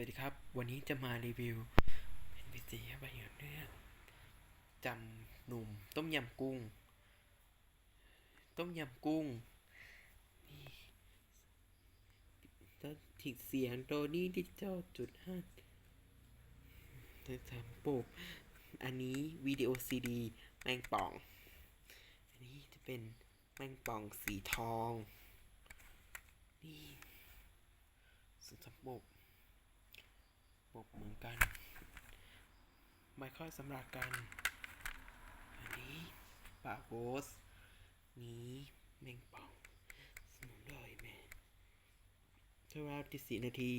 วัสดีครับ วันนี้จะมารีวิวเป็นพิเศษไปองเรื่องจำหนุ่มต้มยำกุ้ง ต้มยำกุ้งนี่ต้นถิกเสียงโดนี่ดิจิตอลจุดห้าจะทำปกอันนี้วิดีโอซีดีแมงป่อง อันนี้จะเป็นแมงป่องสีทอง นี่สุดสมบกป กเหมือนกัน ไม่ค่อยสำหรับกัน อันนี้ปาโรสนี้แมงป่องสมุนไพรแม่ใช้เวลาติดสี่นาที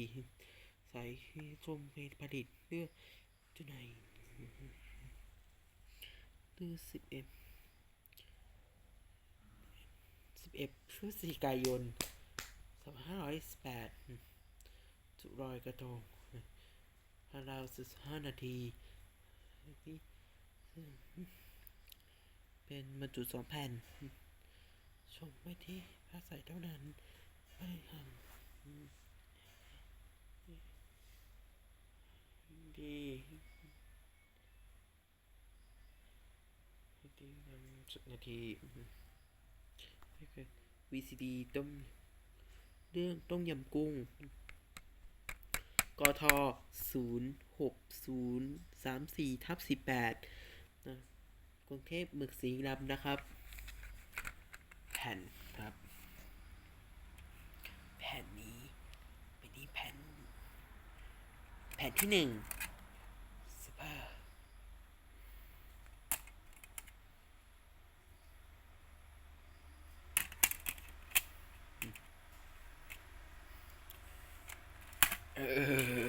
ใส่ให้ส้มเป็นผลิตเลือกจุดไหนเลือสิบเอ็ดสิบเอ็ดพฤศจิกายนสองพันห้าร้อยสิบแปดจุรอยกระทง ถ้าเราสิบห้านาที เป็นบรรจุสองแผ่น ชมไว้ที่พระใส่เท่านั้น ไม่หันดีดีนสุดนาทีนี่คือ VCD ต้มเรื่องต้มยำกุ้ง กทศูนย์หกศูนย์สามสี่ทับสิบแปดนะกรุงเทพหมึกสีดำนะครับ แผ่นครับ แผ่นนี้เป็นที่แผ่น แผ่นที่หนึ่งสภาพ เออ